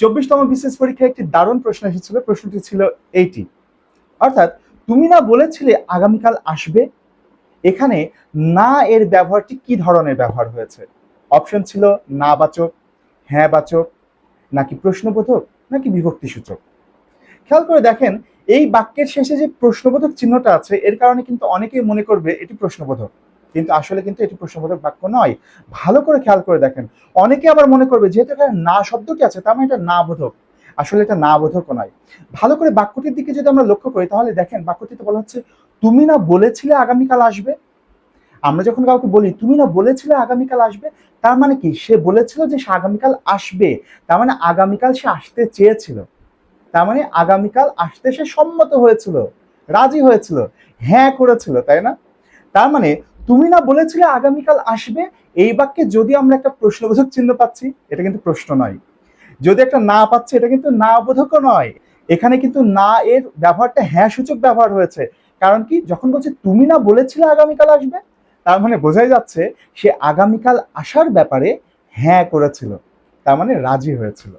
চব্বিশতম বিশেষ পরীক্ষায় একটি দারুণ প্রশ্ন এসেছিল, প্রশ্নটি ছিল এইটি। অর্থাৎ, তুমি না বলেছিলে আগামীকাল আসবে? এখানে না এর ব্যবহারটি কি ধরনের ব্যবহার হয়েছে? অপশন ছিল না বাচক হ্যাঁ বাচক, নাকি প্রশ্নবোধক, নাকি বিভক্তি সূচক খেয়াল করে দেখেন, এই বাক্যের শেষে যে প্রশ্নবোধক চিহ্নটা আছে, এর কারণে কিন্তু অনেকেই মনে করবে এটি প্রশ্নবোধক। কিন্তু আসলে কিন্তু এটি প্রশ্নবোধক বাক্য নয়। ভালো করে খেয়াল করে দেখেন। অনেকে আবার মনে করবে, যেহেতু এখানে না শব্দটি আছে, তার মানে এটা না বোধক। আসলে এটা না বোধক নয়। ভালো করে বাক্যটির দিকে যদি আমরা লক্ষ্য করি, তাহলে দেখেন বাক্যটিতে বলা হচ্ছে, তুমি না বলেছিলে আগামীকাল আসবে? আমরা যখন কাউকে বলি, তুমি না বলেছিলে আগামীকাল আসবে? তার মানে কি? সে বলেছিল যে সে আগামীকাল আসবে। তার মানে আগামীকাল সে আসতে চেয়েছিল। তার মানে আগামীকাল আসতে সে সম্মত হয়েছিল, রাজি হয়েছিল হ্যাঁ করেছিল, তাই না? তার মানে তুমি না বলেছিলে আগামীকাল আসবে? এই বাক্যে যদি আমরা একটা প্রশ্নবোধক চিহ্ন পাচ্ছি, এটা কিন্তু প্রশ্ন নয়। যদি একটা না পাচ্ছি, এটা কিন্তু না বোধকও নয়। এখানে কিন্তু না এর ব্যবহারটা হ্যাঁ সূচক ব্যবহার হয়েছে। কারণ কি? যখন বলছে তুমি না বলেছিলে আগামীকাল আসবে, তার মানে বোঝাই যাচ্ছে সে আগামীকাল আসার ব্যাপারে হ্যাঁ করেছিল। তার মানে রাজি হয়েছিল।